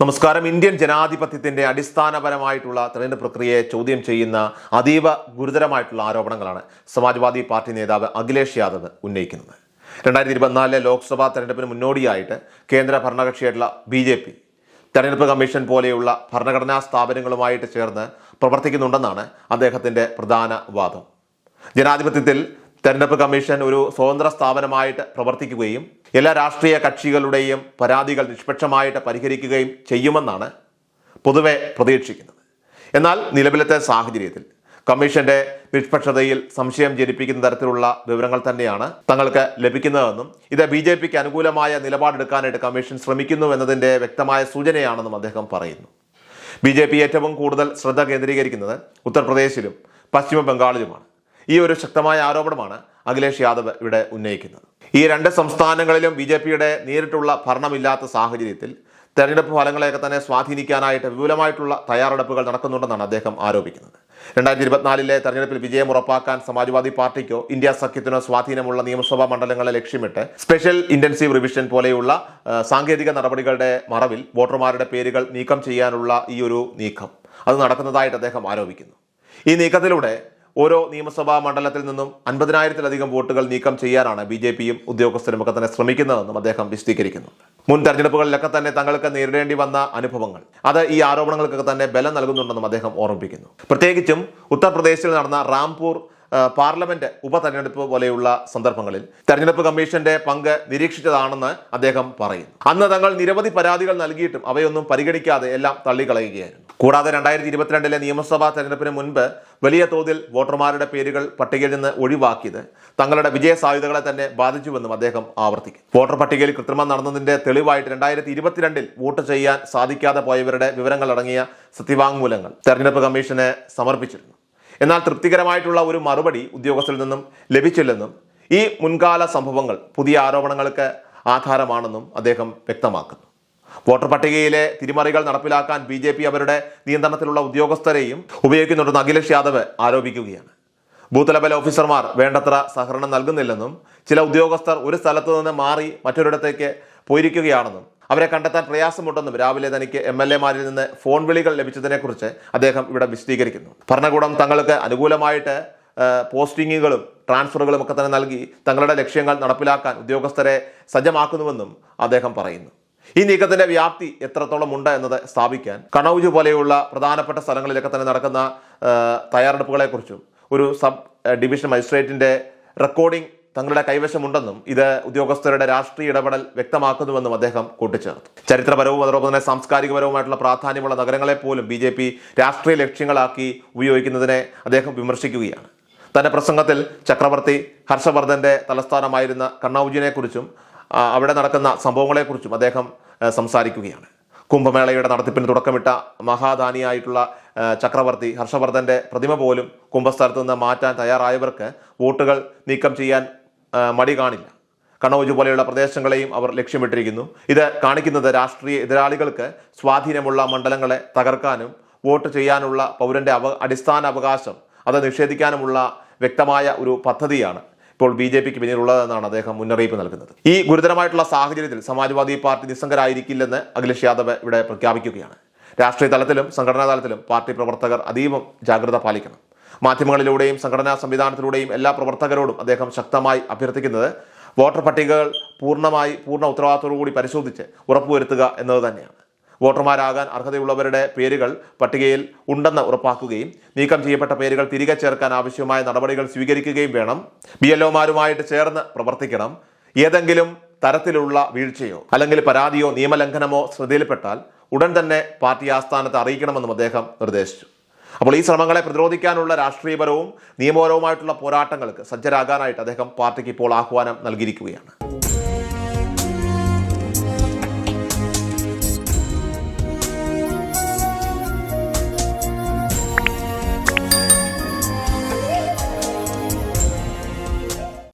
നമസ്കാരം. ഇന്ത്യൻ ജനാധിപത്യത്തിന്റെ അടിസ്ഥാനപരമായിട്ടുള്ള തെരഞ്ഞെടുപ്പ് പ്രക്രിയയെ ചോദ്യം ചെയ്യുന്ന അതീവ ഗുരുതരമായിട്ടുള്ള ആരോപണങ്ങളാണ് സമാജ്വാദി പാർട്ടി നേതാവ് അഖിലേഷ് യാദവ് ഉന്നയിക്കുന്നത്. രണ്ടായിരത്തി ഇരുപത്തിനാലിലെ ലോക്സഭാ തെരഞ്ഞെടുപ്പിന് മുന്നോടിയായിട്ട് കേന്ദ്ര ഭരണകക്ഷിയായിട്ടുള്ള ബി ജെ പി തെരഞ്ഞെടുപ്പ് കമ്മീഷൻ പോലെയുള്ള ഭരണഘടനാ സ്ഥാപനങ്ങളുമായിട്ട് ചേർന്ന് പ്രവർത്തിക്കുന്നുണ്ടെന്നാണ് അദ്ദേഹത്തിന്റെ പ്രധാന വാദം. ജനാധിപത്യത്തിൽ തെരഞ്ഞെടുപ്പ് കമ്മീഷൻ ഒരു സ്വതന്ത്ര സ്ഥാപനമായിട്ട് പ്രവർത്തിക്കുകയും എല്ലാ രാഷ്ട്രീയ കക്ഷികളുടെയും പരാതികൾ നിഷ്പക്ഷമായിട്ട് പരിഹരിക്കുകയും ചെയ്യുമെന്നാണ് പൊതുവെ പ്രതീക്ഷിക്കുന്നത്. എന്നാൽ നിലവിലത്തെ സാഹചര്യത്തിൽ കമ്മീഷന്റെ നിഷ്പക്ഷതയിൽ സംശയം ജനിപ്പിക്കുന്ന തരത്തിലുള്ള വിവരങ്ങൾ തന്നെയാണ് തങ്ങൾക്ക് ലഭിക്കുന്നതെന്നും ഇത് ബി ജെ പിക്ക് അനുകൂലമായ നിലപാടെടുക്കാനായിട്ട് കമ്മീഷൻ ശ്രമിക്കുന്നു എന്നതിന്റെ വ്യക്തമായ സൂചനയാണെന്നും അദ്ദേഹം പറയുന്നു. ബി ജെ പി ഏറ്റവും കൂടുതൽ ശ്രദ്ധ കേന്ദ്രീകരിക്കുന്നത് ഉത്തർപ്രദേശിലും പശ്ചിമ ബംഗാളിലുമാണ് ഈ ഒരു ശക്തമായ ആരോപണമാണ് അഖിലേഷ് യാദവ് ഇവിടെ ഉന്നയിക്കുന്നത്. ഈ രണ്ട് സംസ്ഥാനങ്ങളിലും ബി ജെ പിയുടെ നേരിട്ടുള്ള ഭരണമില്ലാത്ത സാഹചര്യത്തിൽ തെരഞ്ഞെടുപ്പ് ഫലങ്ങളെയൊക്കെ തന്നെ സ്വാധീനിക്കാനായിട്ട് വിപുലമായിട്ടുള്ള തയ്യാറെടുപ്പുകൾ നടക്കുന്നുണ്ടെന്നാണ് അദ്ദേഹം ആരോപിക്കുന്നത്. രണ്ടായിരത്തി ഇരുപത്തിനാലിലെ തെരഞ്ഞെടുപ്പിൽ വിജയം ഉറപ്പാക്കാൻ സമാജ്വാദി പാർട്ടിക്കോ ഇന്ത്യ സഖ്യത്തിനോ സ്വാധീനമുള്ള നിയമസഭാ മണ്ഡലങ്ങളെ ലക്ഷ്യമിട്ട് സ്പെഷ്യൽ ഇന്റൻസീവ് റിവിഷൻ പോലെയുള്ള സാങ്കേതിക നടപടികളുടെ മറവിൽ വോട്ടർമാരുടെ പേരുകൾ നീക്കം ചെയ്യാനുള്ള ഈ ഒരു നീക്കം. അത് നടക്കുന്നതായിട്ട് അദ്ദേഹം ആരോപിക്കുന്നു. ഈ നീക്കത്തിലൂടെ ഓരോ നിയമസഭാ മണ്ഡലത്തിൽ നിന്നും അൻപതിനായിരത്തിലധികം വോട്ടുകൾ നീക്കം ചെയ്യാനാണ് ബി ജെ പിയും ഉദ്യോഗസ്ഥരും ഒക്കെ തന്നെ ശ്രമിക്കുന്നതെന്നും അദ്ദേഹം വിശദീകരിക്കുന്നു. മുൻ തെരഞ്ഞെടുപ്പുകളിലൊക്കെ തന്നെ തങ്ങൾക്ക് നേരിടേണ്ടി വന്ന അനുഭവങ്ങൾ അത് ഈ ആരോപണങ്ങൾക്കൊക്കെ തന്നെ ബലം നൽകുന്നുണ്ടെന്നും അദ്ദേഹം ഓർമ്മിപ്പിക്കുന്നു. പ്രത്യേകിച്ചും ഉത്തർപ്രദേശിൽ നടന്ന റാംപൂർ പാർലമെന്റ് ഉപതെരഞ്ഞെടുപ്പ് പോലെയുള്ള സന്ദർഭങ്ങളിൽ തെരഞ്ഞെടുപ്പ് കമ്മീഷന്റെ പങ്ക് നിരീക്ഷിച്ചതാണെന്ന് അദ്ദേഹം പറയുന്നു. അന്ന് തങ്ങൾ നിരവധി പരാതികൾ നൽകിയിട്ടും അവയൊന്നും പരിഗണിക്കാതെ എല്ലാം തള്ളിക്കളയുകയായിരുന്നു. കൂടാതെ രണ്ടായിരത്തി ഇരുപത്തിരണ്ടിലെ നിയമസഭാ തെരഞ്ഞെടുപ്പിന് മുൻപ് വലിയ തോതിൽ വോട്ടർമാരുടെ പേരുകൾ പട്ടികയിൽ നിന്ന് ഒഴിവാക്കിയത് തങ്ങളുടെ വിജയ സാധ്യതകളെ തന്നെ ബാധിച്ചുവെന്നും അദ്ദേഹം ആവർത്തിക്കും. വോട്ടർ പട്ടികയിൽ കൃത്രിമം നടന്നതിന്റെ തെളിവായിട്ട് രണ്ടായിരത്തി ഇരുപത്തിരണ്ടിൽ വോട്ട് ചെയ്യാൻ സാധിക്കാതെ പോയവരുടെ വിവരങ്ങൾ അടങ്ങിയ സത്യവാങ്മൂലങ്ങൾ തെരഞ്ഞെടുപ്പ് കമ്മീഷന് സമർപ്പിച്ചിരുന്നു. എന്നാൽ തൃപ്തികരമായിട്ടുള്ള ഒരു മറുപടി ഉദ്യോഗസ്ഥരിൽ നിന്നും ലഭിച്ചില്ലെന്നും ഈ മുൻകാല സംഭവങ്ങൾ പുതിയ ആരോപണങ്ങൾക്ക് ആധാരമാണെന്നും അദ്ദേഹം വ്യക്തമാക്കുന്നു. വോട്ടർ പട്ടികയിലെ തിരിമറികൾ നടപ്പിലാക്കാൻ ബി ജെ പി അവരുടെ നിയന്ത്രണത്തിലുള്ള ഉദ്യോഗസ്ഥരെയും ഉപയോഗിക്കുന്നുണ്ടെന്ന് അഖിലേഷ് യാദവ് ആരോപിക്കുകയാണ്. ബൂത്ത് ലെവൽ ഓഫീസർമാർ വേണ്ടത്ര സഹകരണം നൽകുന്നില്ലെന്നും ചില ഉദ്യോഗസ്ഥർ ഒരു സ്ഥലത്തു നിന്ന് മാറി മറ്റൊരിടത്തേക്ക് പോയിരിക്കുകയാണെന്നും അവരെ കണ്ടെത്താൻ പ്രയാസമുണ്ടെന്നും രാവിലെ തനിക്ക് എം എൽ എമാരിൽ നിന്ന് ഫോൺ വിളികൾ ലഭിച്ചതിനെക്കുറിച്ച് അദ്ദേഹം ഇവിടെ വിശദീകരിക്കുന്നു. ഭരണകൂടം തങ്ങൾക്ക് അനുകൂലമായിട്ട് പോസ്റ്റിങ്ങുകളും ട്രാൻസ്ഫറുകളും ഒക്കെ തന്നെ നൽകി തങ്ങളുടെ ലക്ഷ്യങ്ങൾ നടപ്പിലാക്കാൻ ഉദ്യോഗസ്ഥരെ സജ്ജമാക്കുന്നുവെന്നും അദ്ദേഹം പറയുന്നു. ഈ നീക്കത്തിന്റെ വ്യാപ്തി എത്രത്തോളം ഉണ്ട് എന്നത് സ്ഥാപിക്കാൻ കണൌജ് പോലെയുള്ള പ്രധാനപ്പെട്ട സ്ഥലങ്ങളിലൊക്കെ തന്നെ നടക്കുന്ന തയ്യാറെടുപ്പുകളെക്കുറിച്ചും ഒരു സബ് ഡിവിഷൻ മജിസ്ട്രേറ്റിന്റെ റെക്കോർഡിംഗ് തങ്ങളുടെ കൈവശമുണ്ടെന്നും ഇത് ഉദ്യോഗസ്ഥരുടെ രാഷ്ട്രീയ ഇടപെടൽ വ്യക്തമാക്കുന്നുവെന്നും അദ്ദേഹം കൂട്ടിച്ചേർത്തു. ചരിത്രപരവും അതോടൊപ്പം തന്നെ സാംസ്കാരികപരവുമായിട്ടുള്ള പ്രാധാന്യമുള്ള നഗരങ്ങളെ പോലും ബി ജെ പി രാഷ്ട്രീയ ലക്ഷ്യങ്ങളാക്കി ഉപയോഗിക്കുന്നതിനെ അദ്ദേഹം വിമർശിക്കുകയാണ്. തന്റെ പ്രസംഗത്തിൽ ചക്രവർത്തി ഹർഷവർദ്ധന്റെ തലസ്ഥാനമായിരുന്ന കണ്ണൌജിനെ കുറിച്ചും അവിടെ നടക്കുന്ന സംഭവങ്ങളെക്കുറിച്ചും അദ്ദേഹം സംസാരിക്കുകയാണ്. കുംഭമേളയുടെ നടത്തിപ്പിന് തുടക്കമിട്ട മഹാദാനിയായിട്ടുള്ള ചക്രവർത്തി ഹർഷവർദ്ധന്റെ പ്രതിമ പോലും കുംഭസ്ഥലത്ത് നിന്ന് മാറ്റാൻ തയ്യാറായവർക്ക് വോട്ടുകൾ നീക്കം ചെയ്യാൻ മടി കാണില്ല. കണ്ണോജ് പോലെയുള്ള പ്രദേശങ്ങളെയും അവർ ലക്ഷ്യമിട്ടിരിക്കുന്നു. ഇത് കാണിക്കുന്നത് രാഷ്ട്രീയ എതിരാളികൾക്ക് സ്വാധീനമുള്ള മണ്ഡലങ്ങളെ തകർക്കാനും വോട്ട് ചെയ്യാനുള്ള പൗരന്റെ അവ അടിസ്ഥാന അവകാശം അത് നിഷേധിക്കാനുമുള്ള വ്യക്തമായ ഒരു പദ്ധതിയാണ് ഇപ്പോൾ ബി ജെ പിക്ക് പിന്നിലുള്ളതെന്നാണ് അദ്ദേഹം മുന്നറിയിപ്പ് നൽകുന്നത്. ഈ ഗുരുതരമായിട്ടുള്ള സാഹചര്യത്തിൽ സമാജ്വാദി പാർട്ടി നിസ്സംഗരായിരിക്കില്ലെന്ന് അഖിലേഷ് യാദവ് ഇവിടെ പ്രഖ്യാപിക്കുകയാണ്. രാഷ്ട്രീയ തലത്തിലും സംഘടനാ തലത്തിലും പാർട്ടി പ്രവർത്തകർ അതീവം ജാഗ്രത പാലിക്കണം. മാധ്യമങ്ങളിലൂടെയും സംഘടനാ സംവിധാനത്തിലൂടെയും എല്ലാ പ്രവർത്തകരോടും അദ്ദേഹം ശക്തമായി അഭ്യർത്ഥിക്കുന്നത് വോട്ടർ പട്ടികകൾ പൂർണമായി പൂർണ ഉത്തരവാദിത്തോടു കൂടി പരിശോധിച്ച് ഉറപ്പുവരുത്തുക എന്നത് തന്നെയാണ്. വോട്ടർമാരാകാൻ അർഹതയുള്ളവരുടെ പേരുകൾ പട്ടികയിൽ ഉണ്ടെന്ന് ഉറപ്പാക്കുകയും നീക്കം ചെയ്യപ്പെട്ട പേരുകൾ തിരികെ ചേർക്കാൻ ആവശ്യമായ നടപടികൾ സ്വീകരിക്കുകയും വേണം. ബി എൽ ഒമാരുമായിട്ട് ചേർന്ന് പ്രവർത്തിക്കണം. ഏതെങ്കിലും തരത്തിലുള്ള വീഴ്ചയോ അല്ലെങ്കിൽ പരാതിയോ നിയമലംഘനമോ ശ്രദ്ധയിൽപ്പെട്ടാൽ ഉടൻ തന്നെ പാർട്ടി ആസ്ഥാനത്ത് അറിയിക്കണമെന്നും അദ്ദേഹം നിർദ്ദേശിച്ചു. അപ്പോൾ ഈ ശ്രമങ്ങളെ പ്രതിരോധിക്കാനുള്ള രാഷ്ട്രീയപരവും നിയമപരവുമായിട്ടുള്ള പോരാട്ടങ്ങൾക്ക് സജ്ജരാകാനായിട്ട് അദ്ദേഹം പാർട്ടിക്ക് ഇപ്പോൾ ആഹ്വാനം നൽകിയിരിക്കുകയാണ്.